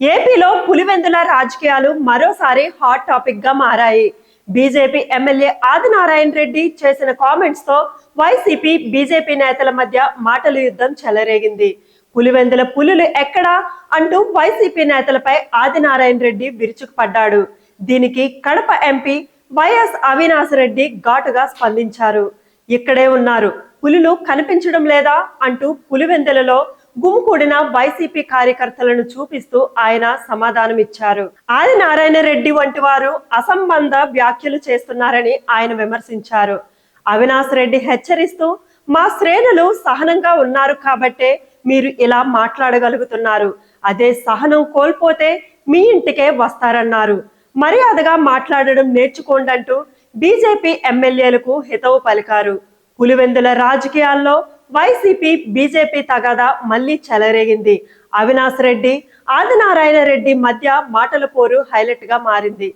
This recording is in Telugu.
ఏపీలో పులివెందుల రాజకీయాలు మరోసారి హాట్ టాపిక్గా మారాయి. బీజేపీ ఎమ్మెల్యే ఆదినారాయణ రెడ్డి చేసిన కామెంట్స్తో వైసీపీ బీజేపీ నేతల మధ్య మాటల యుద్ధం చెలరేగింది. పులివెందుల పులులు ఎక్కడా అంటూ వైసీపీ నేతలపై ఆదినారాయణ రెడ్డి విరుచుకుపడ్డాడు. దీనికి కడప ఎంపీ వైఎస్ అవినాష్ రెడ్డి ఘాటుగా స్పందించారు. ఇక్కడే ఉన్నారు. పులులు కనిపించడం లేదా అంటూ పులివెందులలో గుమికూడిన వైసీపీ కార్యకర్తలను చూపిస్తూ ఆయన సమాధానమిచ్చారు. ఆదినారాయణ రెడ్డి వంటి వారు అసంబంధ వ్యాఖ్యలు చేస్తున్నారని ఆయన విమర్శించారు. అవినాష్ రెడ్డి హెచ్చరిస్తూ మా శ్రేణులు సహనంగా ఉన్నారు కాబట్టే మీరు ఇలా మాట్లాడగలుగుతున్నారు. అదే సహనం కోల్పోతే మీ ఇంటికే వస్తారన్నారు. మర్యాదగా మాట్లాడడం నేర్చుకోండి అంటూ బీజేపీ ఎమ్మెల్యేలకు హితవు పలికారు. పులివెందుల రాజకీయాల్లో వైసీపీ బీజేపీ తగాదా మళ్ళీ చెలరేగింది. అవినాష్ రెడ్డి ఆదినారాయణ రెడ్డి మధ్య మాటల పోరు హైలైట్గా మారింది.